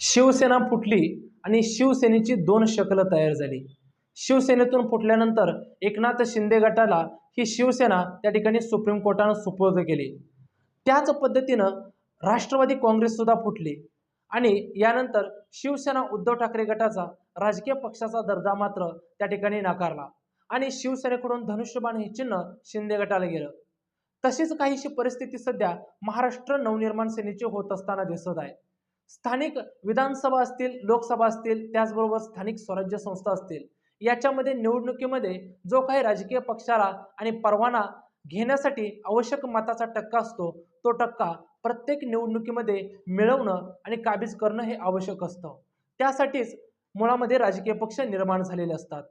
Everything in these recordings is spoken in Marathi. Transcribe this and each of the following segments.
शिवसेना फुटली आणि शिवसेनेची दोन शकलं तयार झाली. शिवसेनेतून फुटल्यानंतर एकनाथ शिंदे गटाला ही शिवसेना त्या ठिकाणी सुप्रीम कोर्टानं सुपूर्द केली. त्याच पद्धतीनं राष्ट्रवादी काँग्रेससुद्धा फुटली. आणि यानंतर शिवसेना उद्धव ठाकरे गटाचा राजकीय पक्षाचा दर्जा मात्र त्या ठिकाणी नाकारला. आणि शिवसेनेकडून धनुष्यबाण हे चिन्ह शिंदे गटाला गेलं. तशीच काहीशी परिस्थिती सध्या महाराष्ट्र नवनिर्माण सेनेची होत असताना दिसत आहे. स्थानिक विधानसभा असतील लोकसभा असतील त्याचबरोबर स्थानिक स्वराज्य संस्था असतील याच्यामध्ये निवडणुकीमध्ये जो काही राजकीय पक्षाला आणि परवाना घेण्यासाठी आवश्यक मताचा टक्का असतो तो टक्का प्रत्येक निवडणुकीमध्ये मिळवणं आणि काबीज करणं हे आवश्यक असतं. त्यासाठीच मुळामध्ये राजकीय पक्ष निर्माण झालेले असतात.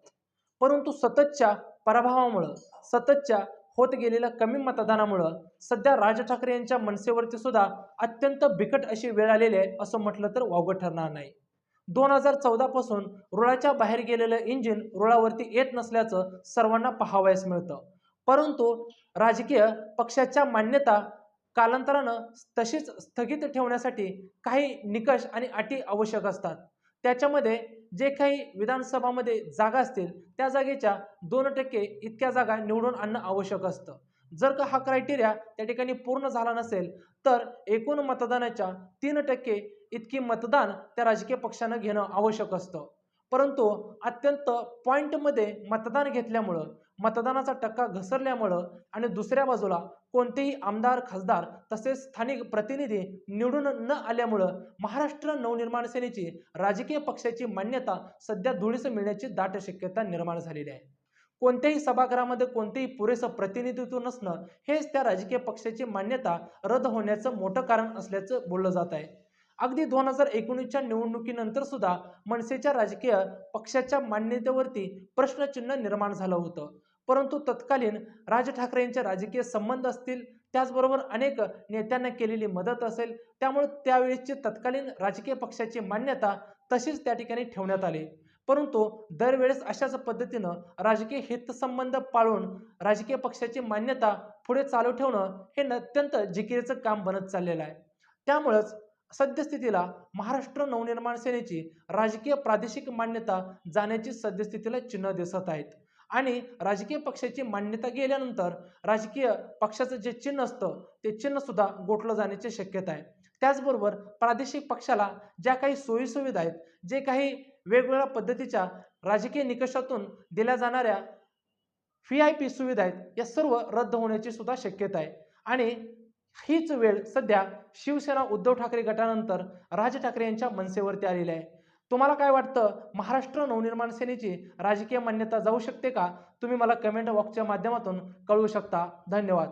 परंतु सततच्या पराभवामुळं सततच्या होत गेलेल्या कमी मतदानामुळं सध्या राज ठाकरे यांच्या मनसेवरती सुद्धा अत्यंत बिकट अशी वेळ आलेली आहे असं म्हटलं तर वावगं ठरणार नाही. दोन हजार चौदा पासून रुळाच्या बाहेर गेलेलं इंजिन रुळावरती येत नसल्याचं सर्वांना पाहावयास मिळतं. परंतु राजकीय पक्षाच्या मान्यता कालांतरानं तशीच स्थगित ठेवण्यासाठी काही निकष आणि अटी आवश्यक असतात. त्याच्यामध्ये जे काही विधानसभामध्ये जागा असतील त्या जागेच्या दोन टक्के इतक्या जागा निवडून आणणं आवश्यक असतं. जर का हा क्रायटेरिया त्या ठिकाणी पूर्ण झाला नसेल तर एकूण मतदानाच्या तीन टक्के इतकी मतदान त्या राजकीय पक्षानं घेणं आवश्यक असतं. परंतु अत्यंत पॉईंटमध्ये मतदान घेतल्यामुळं मतदानाचा टक्का घसरल्यामुळं आणि दुसऱ्या बाजूला कोणतेही आमदार खासदार तसेच स्थानिक प्रतिनिधी निवडून न आल्यामुळं महाराष्ट्र नवनिर्माण सेनेची राजकीय पक्षाची मान्यता सध्या धुळीस मिळण्याची दाट शक्यता निर्माण झालेली आहे. कोणत्याही सभागृहामध्ये कोणतेही पुरेसं प्रतिनिधित्व नसणं हेच त्या राजकीय पक्षाची मान्यता रद्द होण्याचं मोठं कारण असल्याचं बोललं जात आहे. अगदी दोन हजार एकोणीसच्या निवडणुकीनंतर सुद्धा मनसेच्या राजकीय पक्षाच्या मान्यतेवरती प्रश्नचिन्ह निर्माण झालं होतं. परंतु तत्कालीन राज ठाकरे यांचे राजकीय संबंध असतील त्याचबरोबर अनेक नेत्यांना केलेली मदत असेल त्यामुळे त्यावेळेसची तत्कालीन राजकीय पक्षाची मान्यता तशीच त्या ठिकाणी ठेवण्यात आली. परंतु दरवेळेस अशाच पद्धतीनं राजकीय हितसंबंध पाळून राजकीय पक्षाची मान्यता पुढे चालू ठेवणं हे अत्यंत जिकिरीचं काम बनत चाललेलं आहे. त्यामुळंच सद्यस्थितीला महाराष्ट्र नवनिर्माण सेनेची राजकीय प्रादेशिक मान्यता जाण्याची सद्यस्थितीला चिन्ह दिसत आहेत. आणि राजकीय पक्षाची मान्यता गेल्यानंतर राजकीय पक्षाचं जे चिन्ह असतं ते चिन्ह सुद्धा गोठलं जाण्याची शक्यता आहे. त्याचबरोबर प्रादेशिक पक्षाला ज्या काही सोयीसुविधा आहेत जे काही वेगवेगळ्या पद्धतीच्या राजकीय निकषातून दिल्या जाणाऱ्या व्ही आय पी सुविधा आहेत या सर्व रद्द होण्याची सुद्धा शक्यता आहे. आणि हीच वेळ सध्या शिवसेना उद्धव ठाकरे गटानंतर राज ठाकरे यांच्या मनसेवरती आलेली आहे. तुम्हाला काय वाटतं? महाराष्ट्र नवनिर्माण सेनेची राजकीय मान्यता जाऊ शकते का? तुम्ही मला कमेंट बॉक्सच्या माध्यमातून कळवू शकता. धन्यवाद.